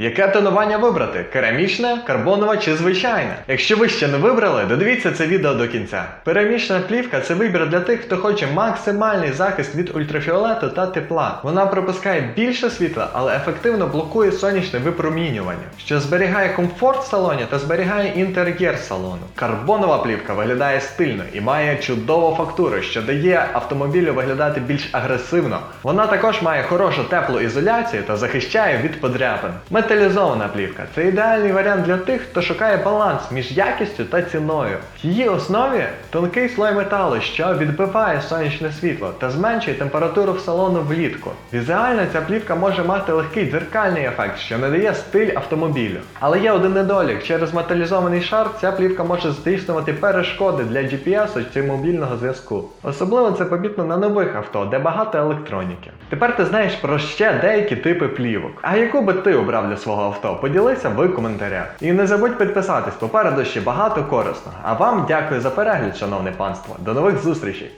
Яке тонування вибрати? Керамічне, карбонове чи звичайне? Якщо ви ще не вибрали, додивіться це відео до кінця. Керамічна плівка це вибір для тих, хто хоче максимальний захист від ультрафіолету та тепла. Вона пропускає більше світла, але ефективно блокує сонячне випромінювання, що зберігає комфорт в салоні та зберігає інтер'єр салону. Карбонова плівка виглядає стильно і має чудову фактуру, що дає автомобілю виглядати більш агресивно. Вона також має хорошу теплу ізоляцію та захищає від подряпин. Металізована плівка це ідеальний варіант для тих, хто шукає баланс між якістю та ціною. В її основі тонкий слой металу, що відбиває сонячне світло та зменшує температуру в салону влітку. Візуально ця плівка може мати легкий дзеркальний ефект, що надає стиль автомобілю. Але є один недолік: через металізований шар ця плівка може здійснювати перешкоди для GPS чи мобільного зв'язку. Особливо це помітно на нових авто, де багато електроніки. Тепер ти знаєш про ще деякі типи плівок. А яку би ти обрав для свого авто? Поділися в коментарях. І не забудь підписатись, попереду ще багато корисного. А вам дякую за перегляд, шановне панство. До нових зустрічей!